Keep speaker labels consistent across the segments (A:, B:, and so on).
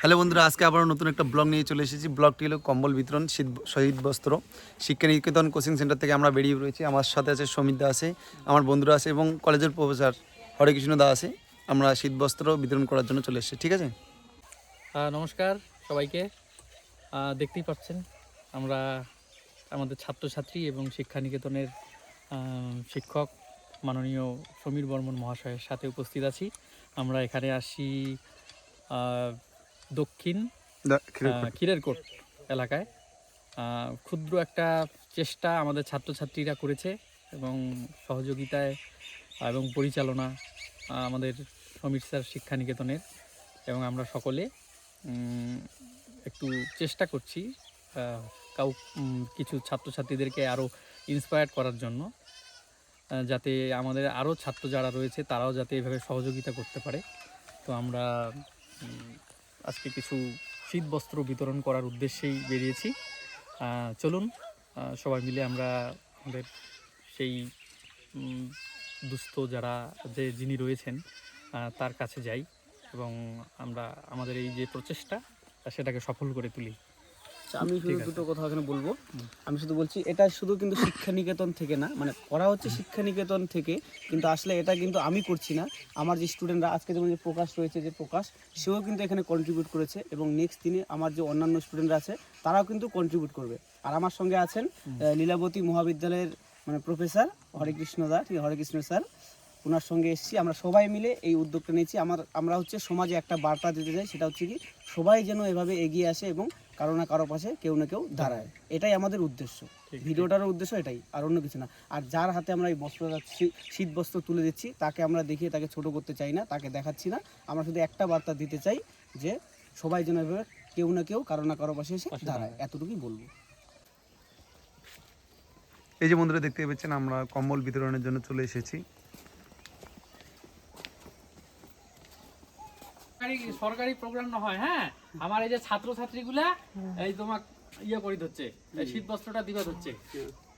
A: Hello বন্ধুরা, আজকে আবার নতুন একটা ব্লগ নিয়ে চলে এসেছি। ব্লগটি হলো কম্বল বিতরণ, শীত শহীদ বস্ত্র। শিক্ষা নিকেতন কোচিং সেন্টার থেকে আমরা বেরিয়ে রয়েছি। আমার সাথে আছে সমিত দা আছে, আমার বন্ধুরা আছে এবং কলেজের প্রফেসর হরেকৃষ্ণ দা আছে। আমরা শীত বস্ত্র বিতরণ করার জন্য চলে এসেছি, ঠিক আছে?
B: নমস্কার সবাইকে। দেখতেই পাচ্ছেন, আমরা আমাদের ছাত্রছাত্রী এবং শিক্ষা নিকেতনের শিক্ষক মাননীয় সমীর বর্মন মহাশয়ের সাথে উপস্থিত আছি। আমরা এখানে আসি দক্ষিণ ক্ষীরেরকোট এলাকায়। ক্ষুদ্র একটা চেষ্টা আমাদের ছাত্রছাত্রীরা করেছে এবং সহযোগিতায় এবং পরিচালনা আমাদের সমীর স্যার শিক্ষা নিকেতনের এবং আমরা সকলে একটু চেষ্টা করছি কাউ কিছু ছাত্রছাত্রীদেরকে আরও ইন্সপায়ার করার জন্য যাতে আমাদের আরও ছাত্র যারা রয়েছে তারাও যাতে এভাবে সহযোগিতা করতে পারে। তো আমরা আজকে কিছু শীত বস্ত্র বিতরণ করার উদ্দেশ্যেই বেরিয়েছি। চলুন সবাই মিলে আমরা আমাদের সেই দুস্থ যারা যে যিনি রয়েছেন তার কাছে যাই এবং আমরা আমাদের এই যে প্রচেষ্টা, সেটাকে সফল করে তুলি।
C: আমি শুধু দুটো কথা এখানে বলব। আমি শুধু বলছি এটা শুধু কিন্তু শিক্ষা নিকেতন থেকে না মানে করা হচ্ছে শিক্ষা নিকেতন থেকে কিন্তু আসলে এটা কিন্তু আমি করছি না। আমার যে স্টুডেন্টরা আজকে যেমন যে প্রকাশ রয়েছে যে প্রকাশ সেও কিন্তু এখানে কন্ট্রিবিউট করেছে এবং নেক্সট দিনে আমার যে অন্যান্য স্টুডেন্টরা আছে তারাও কিন্তু কন্ট্রিবিউট করবে। আর আমার সঙ্গে আছেন লীলাবতী মহাবিদ্যালয়ের মানে প্রফেসর হরেকৃষ্ণ দা ঠিক আছে, হরেকৃষ্ণ স্যার। ওনার সঙ্গে এসেছি আমরা সবাই মিলে এই উদ্যোগটা নিয়েছি। আমার আমরা হচ্ছে সমাজে একটা বার্তা দিতে চাই সেটা হচ্ছে কি সবাই যেন এভাবে এগিয়ে আসে এবং কারও না কারও পাশে কেউ না কেউ দাঁড়ায়। এটাই আমাদের উদ্দেশ্য। ভিডিওটার উদ্দেশ্য এটাই আর অন্য কিছু না। আর যার হাতে আমরা এই বস্ত্রটা শীত বস্ত্র তুলে দিচ্ছি তাকে আমরা দেখিয়ে তাকে ছোট করতে চাই না তাকে দেখাচ্ছি না। আমরা শুধু একটা বার্তা দিতে চাই যে সবাই যেন এভাবে কেউ না কেউ কারও না কারও পাশে এসে দাঁড়ায়। এতটুকুই বলব।
A: এই যে বন্ধুরা দেখতে পাচ্ছেন আমরা কম্বল বিতরণের জন্য চলে এসেছি।
B: সরকারি সরকারি প্রোগ্রাম না হয় হ্যাঁ? আমার এই যে ছাত্র ছাত্রীগুলা এই তোমাক ইয়ে করি ধরছে এই শীত বস্ত্রটা দিবা ধরছে।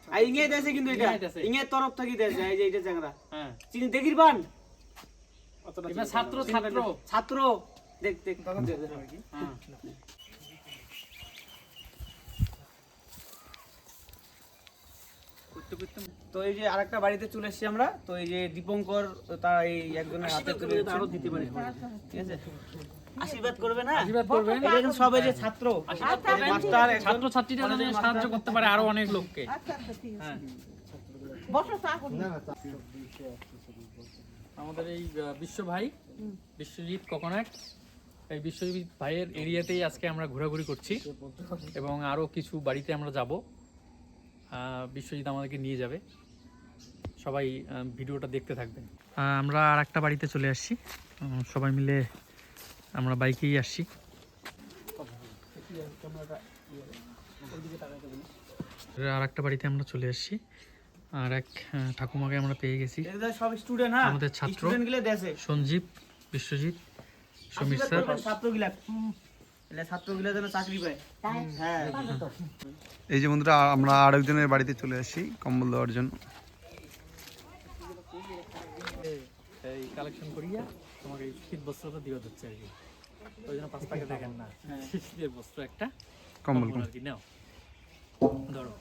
C: আর ইংয়ে দেশে কিন্তু এটা
B: ইংয়ে
C: তরফ থেকে দেশে এই যে এটা জায়গাটা
B: হ্যাঁ।
C: চিনি দেখির
B: পান? ছাত্র ছাত্র
C: ছাত্র দেখ দেখ।
B: হ্যাঁ।
C: তো এই যে আরেকটা বাড়িতে চলে এসেছি আমরা তো এই যে দীপঙ্কর তার এই একজনের হাতে তুলে আরও দিতে পারে। ঠিক আছে? আশীর্বাদ করবে না?
B: আশীর্বাদ করবেন
C: এটা কিন্তু যে ছাত্র। মাস্টার
B: ছাত্র ছাত্রীরা যেন সাহায্য করতে পারে আরও অনেক লোককে। হ্যাঁ। আমাদের এই বিশ্ব ভাই বিশ্বজিৎ ককনাক এই বিশ্বজিৎ ভাইয়ের এরিয়াতেই আজকে আমরা ঘোরাঘুরি করছি। এবং আরও কিছু বাড়িতে আমরা যাব। বিশ্বজিৎ আমাদেরকে নিয়ে যাবে। সবাই ভিডিওটা দেখতে থাকবেন। আমরা আর একটা বাড়িতে চলে আসছি। সবাই মিলে আমরা বাইকেই আসছি। আর একটা বাড়িতে আমরা চলে আসছি। আর এক ঠাকুমাকে আমরা পেয়ে গেছি।
C: সব স্টুডেন্ট হ্যাঁ?
B: আমাদের ছাত্র।
C: স্টুডেন্টগুলো দেশে
B: সঞ্জীব বিশ্বজিৎ সমীর স্যার।
C: হ্যাঁ।
A: এই যে বন্ধুরা আমরা আরেকজনের বাড়িতে চলে আসছি কম্বল দেওয়ার জন্য।
B: কালেকশন করিয়া তোমাকে শীত বস্ত্রটা দিয়ে দিচ্ছে আর কি। ওই জন্য পাঁচ টাকা দেখেন না। শীতের বস্ত্র একটা।
A: কম্বল
B: কম্বল আর কি নাও। ধরো।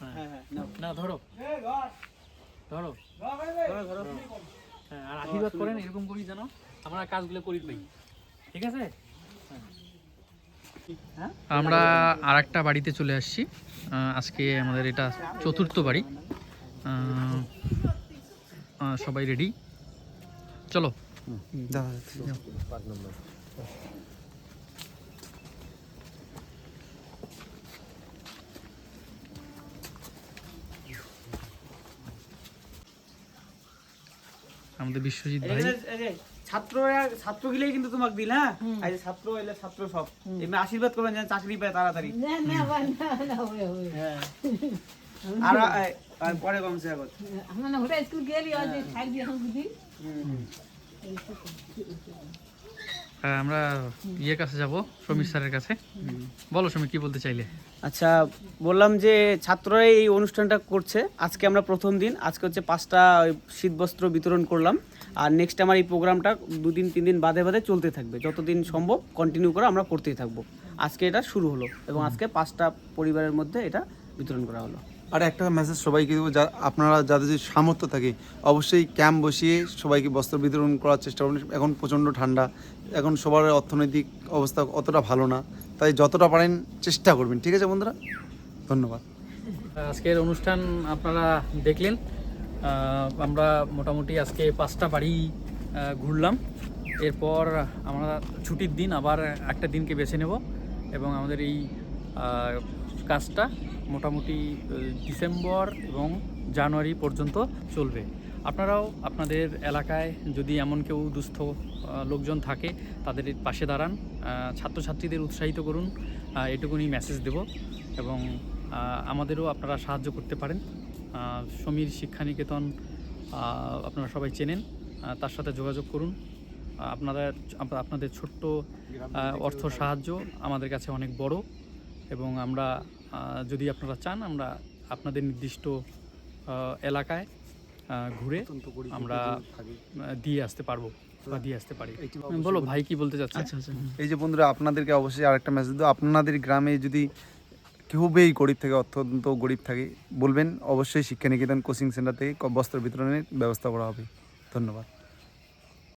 B: হ্যাঁ।
C: হ্যাঁ হ্যাঁ।
B: না ধরো। ধরো। হ্যাঁ আর আশীর্বাদ করেন এরকম করি যেন আমরা কাজগুলো করি ঠিক আছে? আমরা আর একটা বাড়িতে চলে আসছি। আজকে আমাদের এটা চতুর্থ বাড়ি। সবাই রেডি চলো। আমাদের বিশ্বজিৎ ভাই।
C: ছাত্ররা ছাত্র গিলেই কিন্তু তোমাকে দিল হ্যাঁ? আজ ছাত্র এলে ছাত্র সব। এমনি আশীর্বাদ করবেন যেন চাকরি পায় তাড়াতাড়ি। হ্যাঁ। আর আর পরে কমছে এখন
B: আহ, আমরা ইয়ে কাছে যাব, সমীর স্যারের কাছে। বলো সমীর, কি বলতে চাইলে?
C: আচ্ছা বললাম যে ছাত্ররা এই অনুষ্ঠানটা করছে। আজকে আমরা প্রথম দিন, আজকে হচ্ছে পাঁচটা শীতবস্ত্র বিতরণ করলাম। আর নেক্সট আমার এই প্রোগ্রামটা দুদিন, তিন দিন বাদে বাদে চলতে থাকবে। যতদিন সম্ভব কন্টিনিউ করে আমরা করতেই থাকব। আজকে এটা শুরু হলো এবং আজকে পাঁচটা পরিবারের মধ্যে এটা বিতরণ করা হলো।
A: আর একটা মেসেজ সবাইকে দেবো, যা আপনারা যাদের যদি সামর্থ্য থাকে, অবশ্যই ক্যাম্প বসিয়ে সবাইকে বস্ত্র বিতরণ করার চেষ্টা করুন। এখন প্রচণ্ড ঠান্ডা, এখন সবার অর্থনৈতিক অবস্থা অতটা ভালো না, তাই যতটা পারেন চেষ্টা করবেন, ঠিক আছে বন্ধুরা? ধন্যবাদ।
B: আজকের অনুষ্ঠান আপনারা দেখলেন আমরা মোটামুটি আজকে পাঁচটা বাড়ি ঘুরলাম। এরপর আমরা ছুটির দিন আবার একটা দিনকে বেছে নেব এবং আমাদের এই কাজটা মোটামুটি ডিসেম্বর এবং জানুয়ারি পর্যন্ত চলবে। আপনারাও আপনাদের এলাকায় যদি এমন কেউ দুস্থ লোকজন থাকে তাদের পাশে দাঁড়ান। ছাত্রছাত্রীদের উৎসাহিত করুন। এটুকুনি মেসেজ দেব এবং আমাদেরও আপনারা সাহায্য করতে পারেন। সমীর শিক্ষানিকেতন আপনারা সবাই চেনেন। তার সাথে যোগাযোগ করুন। আপনারা আপনাদের ছোট্ট অর্থ সাহায্য আমাদের কাছে অনেক বড় এবং আমরা যদি আপনারা চান আমরা আপনাদের নির্দিষ্ট এলাকায় ঘুরে আমরা দিয়ে আসতে পারব বা দিয়ে আসতে পারি। বলো ভাই কি বলতে চাচ্ছে
C: আচ্ছা আচ্ছা।
A: এই যে বন্ধুরা আপনাদেরকে অবশ্যই আরেকটা মেসেজ দেবো। আপনাদের গ্রামে যদি খুবই গরিব থেকে অত্যন্ত গরিব থাকে বলবেন অবশ্যই শিক্ষা নিকেতন কোচিং সেন্টার থেকে বস্ত্র বিতরণের ব্যবস্থা করা হবে। ধন্যবাদ।